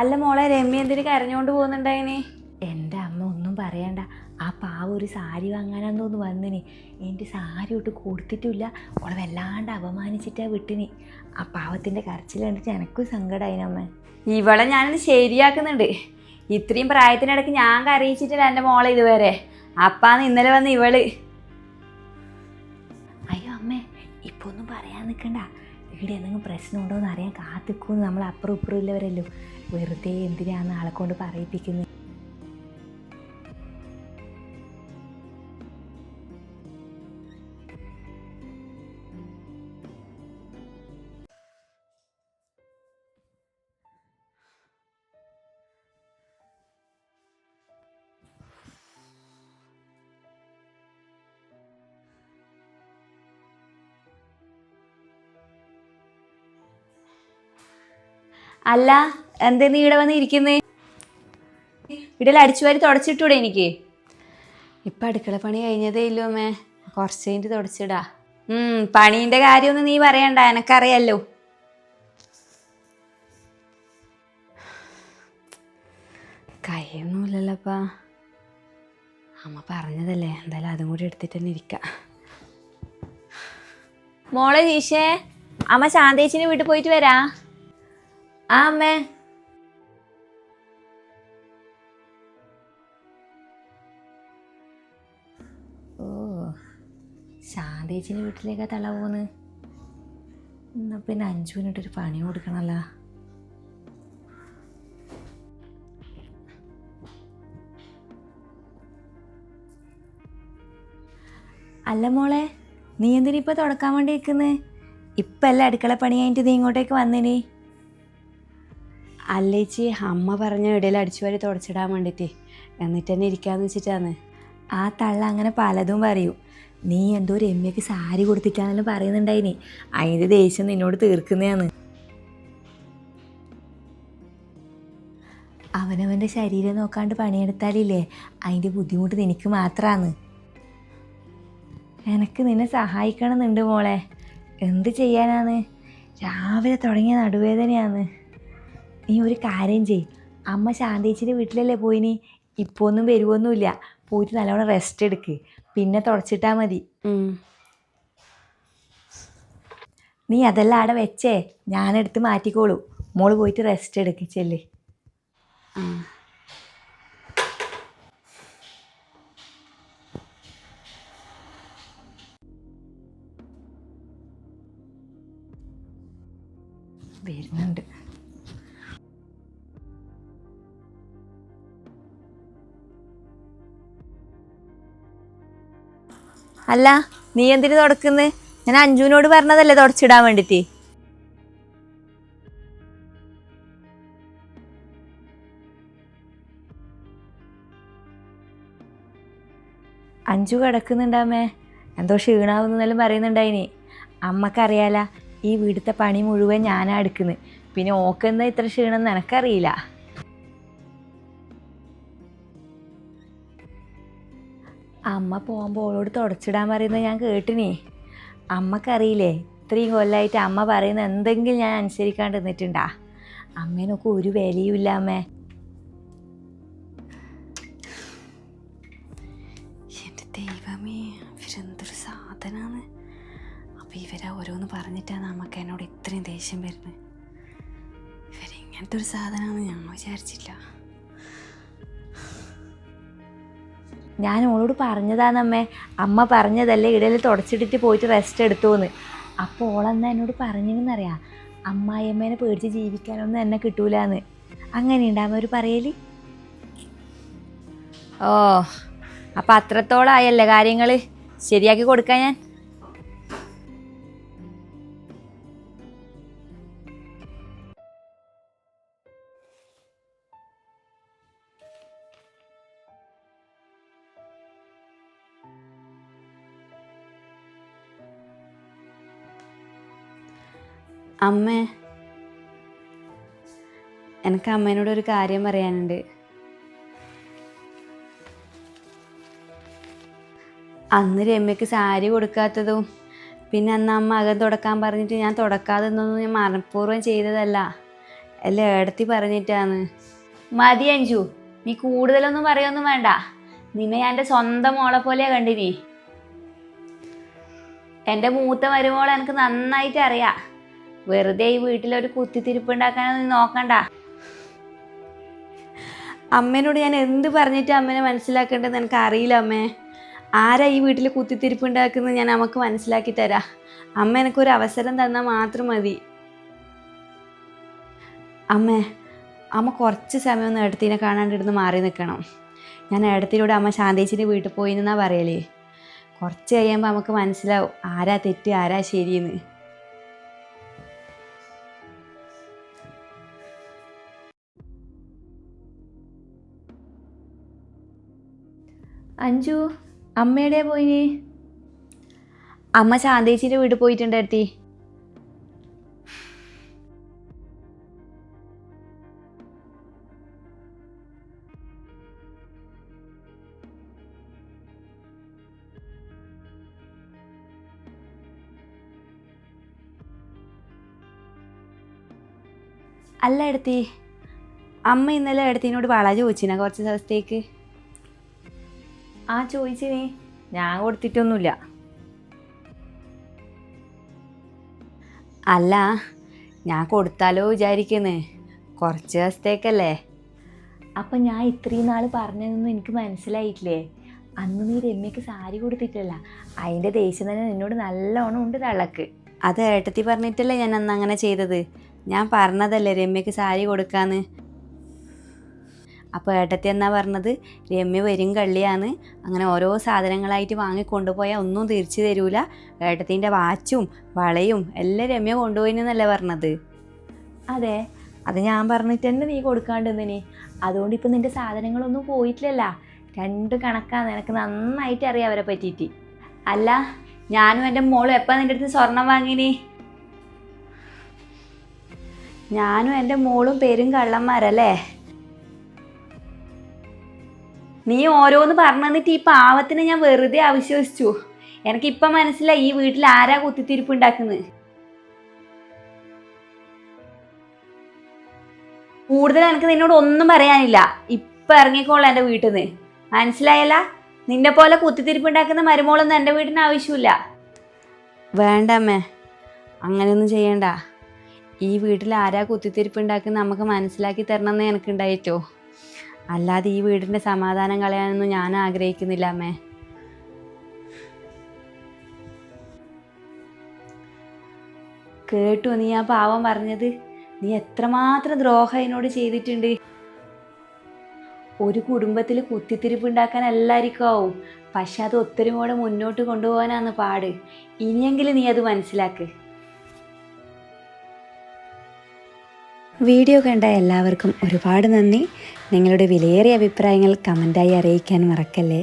അല്ല മോളെ രമ്യ എന്തിന് കരഞ്ഞോണ്ട് പോകുന്നുണ്ടായിനി? എന്റെ അമ്മ ഒന്നും പറയണ്ട. ആ പാവ ഒരു സാരി വാങ്ങാനാന്ന് വന്നിനി. എന്റെ സാരി ഒട്ട് കൊടുത്തിട്ടില്ല. ഓളെ വല്ലാണ്ട് അപമാനിച്ചിട്ടാ വിട്ടിനി. ആ പാവത്തിന്റെ കരച്ചിൽ കണ്ടിട്ട് എനക്കും സങ്കടമായിനമ്മ ഇവളെ ഞാനത് ശരിയാക്കുന്നുണ്ട്. ഇത്രയും പ്രായത്തിനിടയ്ക്ക് ഞാൻ കരയിച്ചിട്ടില്ല എന്റെ മോളെ ഇതുവരെ. അപ്പാന്ന് ഇന്നലെ വന്ന് ഇവൾ. അയ്യോ അമ്മേ ഇപ്പൊന്നും ഒന്നും പറയാൻ നിൽക്കണ്ട ഇവിടെ എന്തെങ്കിലും പ്രശ്നമുണ്ടോ എന്ന് അറിയാൻ കാത്തിക്കൂന്ന് നമ്മൾ അപ്പുറം ഇപ്പുറം ഇല്ലവരല്ലോ വെറുതെ എന്തിനാണ് ആളെ കൊണ്ട് പറയിപ്പിക്കുന്നത് അല്ല എന്തേ നീ ഇവിടെ വന്ന് ഇരിക്കുന്നേ? ഇവിടെ അടിച്ചു വാരി തുടച്ചിട്ടൂടെ എനിക്ക്? ഇപ്പം അടുക്കള പണി കഴിഞ്ഞതേ ഇല്ലോ അമ്മേ. കുറച്ച് കഴിഞ്ഞിട്ട് തുടച്ചിടാ. ഉം പണീന്റെ കാര്യമൊന്നും നീ പറയണ്ട എനക്കറിയാലോ കഴിയൊന്നുമില്ലല്ലോപ്പാ അമ്മ പറഞ്ഞതല്ലേ എന്തായാലും അതും കൂടി എടുത്തിട്ട് തന്നെ ഇരിക്കാം. മോളെ ജീഷേ അമ്മ ശാന്തേച്ചിന് വീട്ടിൽ പോയിട്ട് വരാ. ആ അമ്മേ ഓ വീട്ടിലേക്കാ തള പോന്ന്. എന്നാ പിന്നെ അഞ്ചു മിനിറ്റ് ഒരു പണി കൊടുക്കണല്ല. അല്ല മോളെ നീ എന്തിനാ തുടക്കാൻ വേണ്ടി നിൽക്കുന്നത് ഇപ്പം അല്ല അടുക്കള പണി കഴിഞ്ഞിട്ട് നീ ഇങ്ങോട്ടേക്ക് വന്നിനി? അല്ലേച്ചി അമ്മ പറഞ്ഞ ഇടയിൽ അടിച്ചു വാരി തുടച്ചിടാൻ വേണ്ടിയിട്ട്. എന്നിട്ട് തന്നെ ഇരിക്കാന്ന് വെച്ചിട്ടാണ്. ആ തള്ള അങ്ങനെ പലതും പറയും. നീ എന്തോ രമ്യക്ക് സാരി കൊടുത്തിട്ടാണെങ്കിലും പറയുന്നുണ്ടായിനി. അതിന്റെ ദേഷ്യം നിന്നോട് തീർക്കുന്നതാണ്. അവനവന്റെ ശരീരം നോക്കാണ്ട് പണിയെടുത്താലില്ലേ? അതിന്റെ ബുദ്ധിമുട്ട് നിനക്ക് മാത്രമാണ് എനക്ക് നിന്നെ സഹായിക്കണമെന്നുണ്ട് മോളെ. എന്ത് ചെയ്യാനാണ്? രാവിലെ തുടങ്ങിയ നടുവേദനയാണ്. നീ ഒരു കാര്യം ചെയ് അമ്മ ശാന്തേച്ചിന്റെ വീട്ടിലല്ലേ പോയിനി? ഇപ്പോൾ ഒന്നും വരുമൊന്നുമില്ല പോയിട്ട് നല്ലോണം റെസ്റ്റ് എടുക്ക്. പിന്നെ തുടച്ചിട്ടാൽ മതി. നീ അതെല്ലാം അവിടെ വെച്ചേ. ഞാനെടുത്ത് മാറ്റിക്കോളൂ. മോൾ പോയിട്ട് റെസ്റ്റ് എടുക്ക്. ചെല്ല്. വരുന്നുണ്ട്. അല്ല നീ എന്തിനു തുടക്കുന്നത് ഞാൻ അഞ്ജുവിനോട് പറഞ്ഞതല്ലേ തുടച്ചിടാൻ വേണ്ടിട്ട്. അഞ്ചു കിടക്കുന്നുണ്ടമ്മേ എന്തോ ക്ഷീണാവുന്നെല്ലാം പറയുന്നുണ്ടായിനി. അമ്മക്കറിയാല ഈ വീടത്തെ പണി മുഴുവൻ ഞാനാ എടുക്കുന്നത് പിന്നെ ഓക്കെന്താ ഇത്ര ക്ഷീണം എന്ന് എനക്കറിയില്ല. അമ്മ പോകുമ്പോൾ ഓളോട് തുടച്ചിടാൻ പറയുന്നത് ഞാൻ കേട്ടിനി. അമ്മക്കറിയില്ലേ ഇത്രയും കൊല്ലമായിട്ട് അമ്മ പറയുന്ന എന്തെങ്കിലും ഞാൻ അനുസരിക്കാണ്ട് നിന്നിട്ടുണ്ടാ? അമ്മേനൊക്കെ ഒരു വിലയുമില്ല അമ്മേ. എന്റെ ദൈവമേ ഇവരെന്തൊരു സാധനമാണ് അപ്പം ഇവരെ ഓരോന്ന് പറഞ്ഞിട്ടാണ് നമുക്ക് എന്നോട് ഇത്രയും ദേഷ്യം വരുന്നത്. ഇവരിങ്ങനത്തെ ഒരു സാധനമാണെന്ന് ഞാൻ വിചാരിച്ചില്ല. ഞാൻ ഓളോട് പറഞ്ഞതാണമ്മേ. അമ്മ പറഞ്ഞതല്ലേ ഇടയിൽ തുടച്ചിട്ടിട്ട് പോയിട്ട് റെസ്റ്റ് എടുത്തോന്ന്. അപ്പോൾ ഓളെന്നാ എന്നോട് പറഞ്ഞെന്നറിയാം അമ്മായിയമ്മേനെ പേടിച്ച് ജീവിക്കാനൊന്നും എന്നെ കിട്ടൂലെന്ന്. അങ്ങനെ ഉണ്ടാകുമ്പോൾ ഒരു പറയൽ. ഓ അപ്പം അത്രത്തോളം ആയല്ലേ കാര്യങ്ങൾ ശരിയാക്കി കൊടുക്കാൻ ഞാൻ. അമ്മേ എനിക്ക് അമ്മേനോട് ഒരു കാര്യം പറയാനുണ്ട്. അന്ന് രമ്യക്ക് സാരി കൊടുക്കാത്തതും പിന്നെ അന്ന് അമ്മ അകം തുടക്കാൻ പറഞ്ഞിട്ട് ഞാൻ തുടക്കാതെ നിന്നൊന്നും ഞാൻ മനഃപൂർവം ചെയ്തതല്ല. അല്ല എടുത്തി പറഞ്ഞിട്ടാന്ന് മതി അഞ്ചു നീ കൂടുതലൊന്നും പറയൊന്നും വേണ്ട. നിന്നെ ഞാൻ എന്റെ സ്വന്തം മോളെ പോലെയാ കണ്ടിനി. എന്റെ മൂത്ത മരുമോളെ എനിക്ക് നന്നായിട്ട് അറിയാം. വെറുതെ ഈ വീട്ടിലൊരു കുത്തിത്തിരിപ്പുണ്ടാക്കാനൊന്നും ഉണ്ടാക്കാനൊന്നും നോക്കണ്ട. അമ്മേനോട് ഞാൻ എന്ത് പറഞ്ഞിട്ട് അമ്മനെ മനസ്സിലാക്കേണ്ടതെന്ന് എനിക്ക് അറിയില്ല അമ്മേ. ആരാ ഈ വീട്ടിൽ കുത്തിത്തിരിപ്പുണ്ടാക്കുന്നത് ഞാൻ നമുക്ക് മനസ്സിലാക്കി തരാം. അമ്മ എനിക്കൊരു അവസരം തന്നാൽ മാത്രം മതി. അമ്മേ അമ്മ കുറച്ച് സമയം ഒന്ന് ഏടത്തിനെ കാണാണ്ടിരുന്ന് മാറി നിൽക്കണം ഞാൻ ഇടത്തിലൂടെ അമ്മ ശാന്തേച്ചിന്റെ വീട്ടിൽ പോയി എന്നാ പറയലേ. കുറച്ച് കഴിയുമ്പോൾ നമുക്ക് മനസ്സിലാവും ആരാ തെറ്റ് ആരാ ശരിയെന്ന്. അഞ്ചു അമ്മയുടെ പോയിന്? അമ്മ ശാന്തേച്ചിന്റെ വീട്ടിൽ പോയിട്ടുണ്ട് അല്ല എടുത്തി അമ്മ ഇന്നലെ എടുത്തിനോട് വള ചോദിച്ചിന കുറച്ച് ദിവസത്തേക്ക്. ആ ചോദിച്ചിനി ഞാൻ കൊടുത്തിട്ടൊന്നുമില്ല. അല്ല ഞാൻ കൊടുത്താലോ വിചാരിക്കുന്നേ. കുറച്ച് ദിവസത്തേക്കല്ലേ? അപ്പം ഞാൻ ഇത്രയും നാൾ പറഞ്ഞതൊന്നും എനിക്ക് മനസ്സിലായിട്ടില്ലേ? അന്ന് നീ രമ്യക്ക് സാരി കൊടുത്തിട്ടില്ല. അതിന്റെ ദേഷ്യം തന്നെ നിന്നോട് നല്ലോണം ഉണ്ട് തള്ളക്ക്. അത് ഏട്ടത്തി പറഞ്ഞിട്ടല്ലേ ഞാൻ അന്ന് അങ്ങനെ ചെയ്തത്? ഞാൻ പറഞ്ഞതല്ലേ രമ്യക്ക് സാരി കൊടുക്കാന്ന്? അപ്പോൾ ഏട്ടത്തി എന്നാ പറഞ്ഞത്? രമ്യ വരും കള്ളിയാണ്. അങ്ങനെ ഓരോ സാധനങ്ങളായിട്ട് വാങ്ങി കൊണ്ടുപോയാൽ ഒന്നും തിരിച്ചു തരൂല. ഏട്ടത്തിന്റെ വാച്ചും വളയും എല്ലാം രമ്യ കൊണ്ടുപോയിന്നല്ലേ പറഞ്ഞത്? അതെ. അത് ഞാൻ പറഞ്ഞിട്ട് തന്നെ നീ കൊടുക്കാണ്ടെന്നിനി അതുകൊണ്ട് ഇപ്പം നിന്റെ സാധനങ്ങളൊന്നും പോയിട്ടില്ലല്ല. രണ്ട് കണക്കാണ് നിനക്ക് നന്നായിട്ട് അറിയാം അവരെ പറ്റിയിട്ട്. അല്ല ഞാനും എന്റെ മോളും എപ്പോൾ നിന്റെ അടുത്ത് സ്വർണം വാങ്ങിനി? ഞാനും എന്റെ മോളും പേരും കള്ളന്മാരല്ലേ? നീ ഓരോന്ന് പറഞ്ഞു തന്നിട്ട് ഈ പാവത്തിനെ ഞാൻ വെറുതെ അവിശ്വസിച്ചു. എനിക്കിപ്പം മനസ്സിലായി ഈ വീട്ടിൽ ആരാ കുത്തിത്തിരിപ്പ് ഉണ്ടാക്കുന്നത് കൂടുതൽ എനിക്ക് നിന്നോട് ഒന്നും പറയാനില്ല. ഇപ്പം ഇറങ്ങിക്കോളാം എന്റെ വീട്ടിൽ നിന്ന് മനസ്സിലായല്ല? നിന്നെ പോലെ കുത്തിത്തിരിപ്പ് ഉണ്ടാക്കുന്ന മരുമോളൊന്നും എന്റെ വീടിന് ആവശ്യമില്ല. വേണ്ട അമ്മേ. അങ്ങനെയൊന്നും ചെയ്യണ്ട. ഈ വീട്ടിൽ ആരാ കുത്തിത്തിരിപ്പ് ഉണ്ടാക്കുന്ന നമുക്ക് മനസ്സിലാക്കി തരണമെന്ന് എനിക്കുണ്ടായിട്ടോ. അല്ലാതെ ഈ വീടിന്റെ സമാധാനം കളയാനൊന്നും ഞാൻ ആഗ്രഹിക്കുന്നില്ല അമ്മേ. കേട്ടു നീ ആ പാവം പറഞ്ഞത്. നീ എത്രമാത്രം ദ്രോഹം എന്നോട് ചെയ്തിട്ടുണ്ട്. ഒരു കുടുംബത്തിൽ കുത്തിത്തിരിപ്പ് ഉണ്ടാക്കാൻ എല്ലാവർക്കും ആവും. പക്ഷെ അത് ഒത്തൊരുമോടെ മുന്നോട്ട് കൊണ്ടുപോകാനാണ് പാട്. ഇനിയെങ്കിലും നീ അത് മനസ്സിലാക്ക്. വീഡിയോ കണ്ട എല്ലാവർക്കും ഒരുപാട് നന്ദി. നിങ്ങളുടെ വിലയേറിയ അഭിപ്രായങ്ങൾ കമന്റായി അറിയിക്കാൻ മറക്കല്ലേ?